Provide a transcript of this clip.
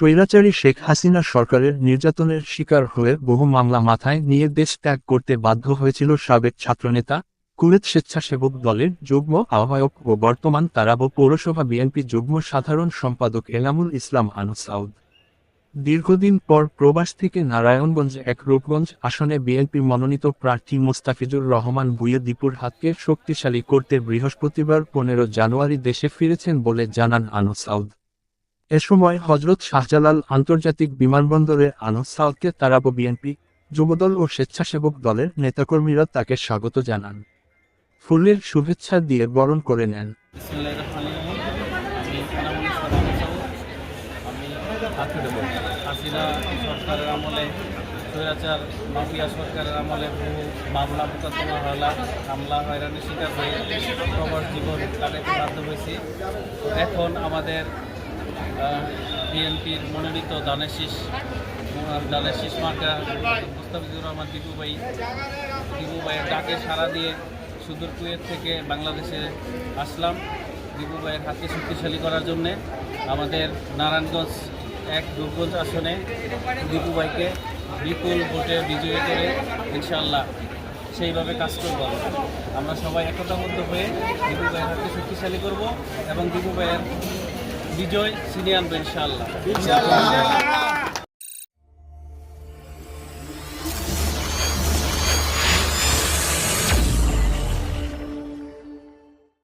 স্বৈরাচারী শেখ হাসিনা সরকারের নির্যাতনের শিকার হয়ে বহু মামলা মাথায় নিয়ে দেশ ত্যাগ করতে বাধ্য হয়েছিল সাবেক ছাত্রনেতা, কুয়েত স্বেচ্ছাসেবক দলের যুগ্ম আহ্বায়ক ও বর্তমান তারাব পৌরসভা বিএনপি যুগ্ম সাধারণ সম্পাদক এনামুল ইসলাম আনু সাউদ। দীর্ঘদিন পর প্রবাস থেকে নারায়ণগঞ্জ এক রূপগঞ্জ আসনে বিএনপি মনোনীত প্রার্থী মোস্তাফিজুর রহমান ভুইয়া দীপুর হাতকে শক্তিশালী করতে বৃহস্পতিবার পনেরো জানুয়ারি দেশে ফিরেছেন বলে জানান আনু সাউদ। এ সময় হজরত শাহজালাল আন্তর্জাতিক বিমানবন্দরে আনু সাউদকে তারাব বিএনপি, যুবদল ও স্বেচ্ছাসেবক দলের নেতাকর্মীরা তাকে স্বাগত জানান। ফুলের শুভেচ্ছা দিয়ে বরণ করে নেন। মাফিয়া সরকারের আমলে বহু মামলা মোকদ্দমা হামলা হয়রানির শিকার হয়ে জীবন কাটাতে বাধ্য হয়েছি এখন আমাদের বিএনপির মনোনীত দানের শীষ মার্কা মুস্তাফিজুর রহমান দীপু ভাই। দীপু ভাইয়ের ডাকে সাড়া দিয়ে সুদূর কুয়েত থেকে বাংলাদেশে আসলাম। দীপু ভাইয়ের হাতকে শক্তিশালী করার জন্যে আমাদের নারায়ণগঞ্জ এক দুর্গঞ্জ আসনে দীপু ভাইকে বিপুল ভোটে বিজয়ী করে ইনশাল্লাহ সেইভাবে কাজ করব আমরা। সবাই একতাবদ্ধ হয়ে দীপু ভাইয়ের হাতকে শক্তিশালী করব এবং দীপু ভাইয়ের বিজয় ছিনিয়ে আনব ইনশাল্লাহ